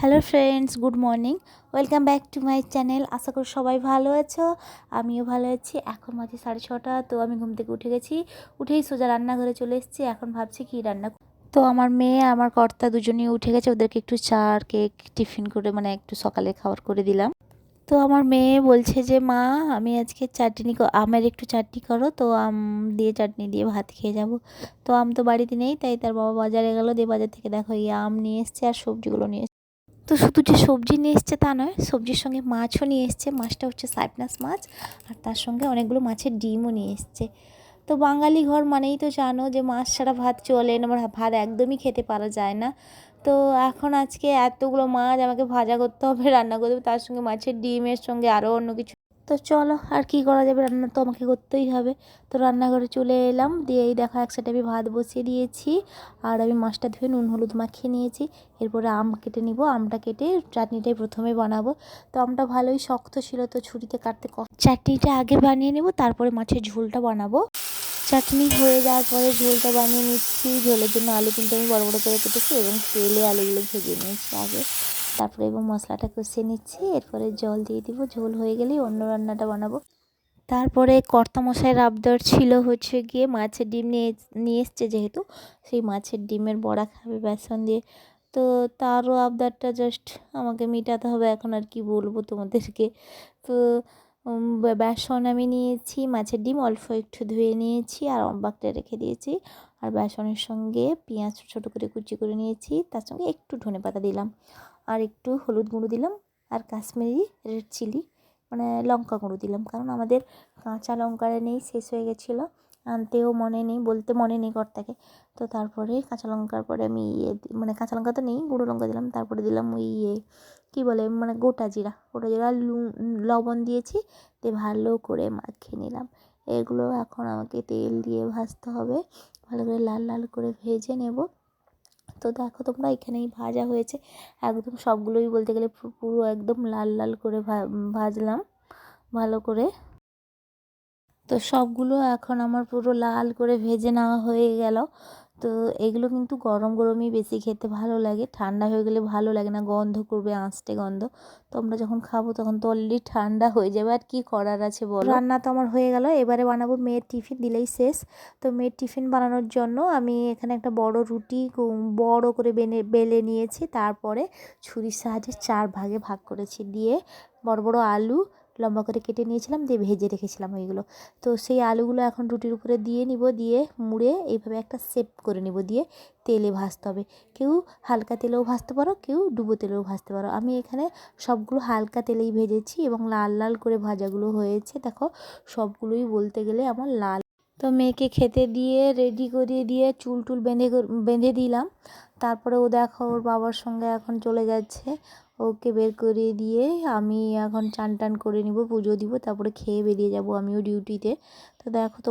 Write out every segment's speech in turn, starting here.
Hello friends good morning welcome back to my channel আশা করি সবাই ভালো আছো। আমিও ভালো আছি। এখন মাঝে সাড়ে ছটা, তো আমি ঘুম থেকে উঠে গেছি। উঠেই সোজা রান্নাঘরে চলে এসেছি। এখন ভাবছি কি রান্না তো আমার মেয়ে, আমার কর্তা দুজনেই উঠে গেছে। ওদেরকে একটু চা কেক, টিফিন করে মানে একটু সকালে খাবার করে দিলাম। তো আমার মেয়ে বলছে যে, মা, আমি আজকে চাটনি আমের একটু চাটনি করো। তো আম দিয়ে চাটনি দিয়ে ভাত খেয়ে যাব। তো আম তো বাড়িতে নেই, তাই তার বাবা বাজারে গেল। দিয়ে বাজার থেকে দেখো এই আম নিয়ে এসছে আর সবজিগুলো নিয়ে তো শুধু যে সবজি নিয়ে এসছে তা নয়, সবজির সঙ্গে মাছও নিয়ে এসছে। মাছটা হচ্ছে সাইপনাস মাছ আর তার সঙ্গে অনেকগুলো মাছের ডিমও নিয়ে এসছে। তো বাঙালি ঘর মানেই তো জানো যে মাছ ছাড়া ভাত চলে না আমার ভাত একদমই খেতে পারা যায় না। তো এখন আজকে এতগুলো মাছ আমাকে ভাজা করতে হবে, রান্না করতে হবে, তার সঙ্গে মাছের ডিমের সঙ্গে আরও অন্য কিছু তো চলো, আর কি করা যাবে? রান্না তো আমাকে করতেই হবে। তো রান্নাঘরে চলে এলাম, দিয়ে এই দেখো একসাথে আমি ভাত বসিয়ে দিয়েছি, আর আমি মাছটা ধুয়ে নুন, হলুদ মাখিয়ে নিয়েছি। এরপরে আম কেটে নিব, আমটা কেটে চাটনিটাই প্রথমে বানাবো। তো আমটা ভালোই শক্ত ছিল, তো ছুরিতে কাটতে চাটনিটা আগে বানিয়ে নেব, তারপরে মাছের ঝোলটা বানাবো। চাটনি হয়ে যাওয়ার পরে ঝোলটা বানিয়ে নিচ্ছি। ঝোলের জন্য আলু কিন্তু আমি বড় বড় করে কেটেছি, এবং তেলে আলুগুলো ভেজে নিয়েছি আগে। তারপরে এবং মশলাটা কষিয়ে নিচ্ছি, এরপরে জল দিয়ে দিব। ঝোল হয়ে গেলেই অন্য রান্নাটা বানাবো। তারপরে কর্তামশাইয়ের আবদার ছিল হচ্ছে গিয়ে মাছের ডিম নিয়ে নিয়ে এসছে যেহেতু, সেই মাছের ডিমের বড়া খাবে বেসন দিয়ে। তো তারও আবদারটা জাস্ট আমাকে মেটাতে হবে, এখন আর কি বলব তোমাদেরকে। তো বেসন আমি নিয়েছি, মাছের ডিম অল্প একটু ধুয়ে নিয়েছি আর অম্বাকটা রেখে দিয়েছি। আর বেসনের সঙ্গে পেঁয়াজ ছোটো করে কুচি করে নিয়েছি, তার সঙ্গে একটু ধনে পাতা দিলাম। আর একটু হলুদ গুঁড়ো দিলাম আর কাশ্মীরি রেড চিলি মানে লঙ্কা গুঁড়ো দিলাম। কারণ আমাদের কাঁচা লঙ্কাটা নেই শেষ হয়ে গেছিল, আনতেও মনে নেই, বলতে মনে নেই কর্তাকে। তো তারপরে কাঁচা লঙ্কার পরে আমি ইয়ে মানে কাঁচা লঙ্কা তো নেই, গুঁড়ো লঙ্কা দিলাম, তারপরে দিলাম ওই ইয়ে কী বলে মানে গোটা জিরা। গোটা জিরা লবণ দিয়েছি, দিয়ে ভালো করে মাখিয়ে নিলাম। এগুলো এখন আমাকে তেল দিয়ে ভাজতে হবে, ভালো করে লাল লাল করে ভেজে নেব। তো দেখো তোমরা এখানেই ভাজা হয়েছে। একদম সবগুলোই বলতে গেলে পুরো একদম লাল লাল করে ভাজলাম ভালো করে। তো সবগুলো এখন আমার পুরো লাল করে ভেজে নেওয়া হয়ে গেল। তো এগুলো কিন্তু গরম গরমই বেশি খেতে ভালো লাগে। ঠান্ডা হয়ে গেলে ভালো লাগে না, গন্ধ করবে আঁচটে গন্ধ। তো আমরা যখন খাব তখন তো অলরেডি ঠান্ডা হয়ে যাবে। আর কি করার আছে বলো? রান্না তো আমার হয়ে গেল। এবারে বানাবো মেয়ের টিফিন, দিলেই শেষ। তো মেয়ের টিফিন বানানোর জন্য আমি এখানে একটা বড় রুটি বড় করে বেনে, বেলে নিয়েছি। তারপরে ছুরির সাহায্যে চার ভাগে ভাগ করেছি। দিয়ে বড় বড় আলু লম্বা করে কেটে নিয়েছিলাম, দিয়ে ভেজে রেখেছিলাম ওইগুলো। তো সেই আলুগুলো এখন রুটির উপরে দিয়ে নিব, দিয়ে মুড়ে এইভাবে একটা শেপ করে নিব, দিয়ে তেলে ভাজতে হবে। কেউ হালকা তেলেও ভাজতে পারো, কেউ ডুবো তেলেও ভাজতে পারো। আমি এখানে সবগুলো হালকা তেলেই ভেজেছি এবং লাল লাল করে ভাজাগুলো হয়েছে। দেখো, সবগুলোই বলতে গেলে আমার লাল। তো মেয়েকে খেতে দিয়ে রেডি করিয়ে দিয়ে চুল টুল বেঁধে বেঁধে দিলাম। তারপরে ও দেখো ওর বাবার সঙ্গে এখন চলে যাচ্ছে। ওকে বের করিয়ে দিয়ে আমি এখন চান টান করে নিব, পুজো দিব, তারপরে খেয়ে বেরিয়ে যাব আমিও ডিউটিতে। তো দেখো তো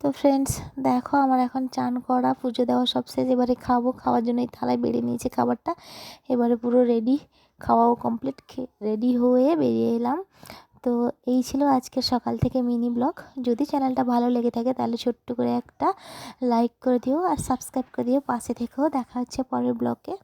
তো ফ্রেন্ডস দেখো আমার এখন চান করা, পুজো দেওয়া সব শেষ। এবারে খাব, খাওয়ার জন্য এই থালায় বেড়ে নিয়েছে খাবারটা। এবারে পুরো রেডি খাওয়াও কমপ্লিট রেডি হয়ে বেরিয়ে এলাম। তো এই ছিল আজকের সকাল থেকে মিনি ব্লগ। যদি চ্যানেলটা ভালো লেগে থাকে তাহলে ছোট্ট করে একটা লাইক করে দিও আর সাবস্ক্রাইব করে দিও। পাশে থেকেও দেখা হচ্ছে পরের ব্লগে।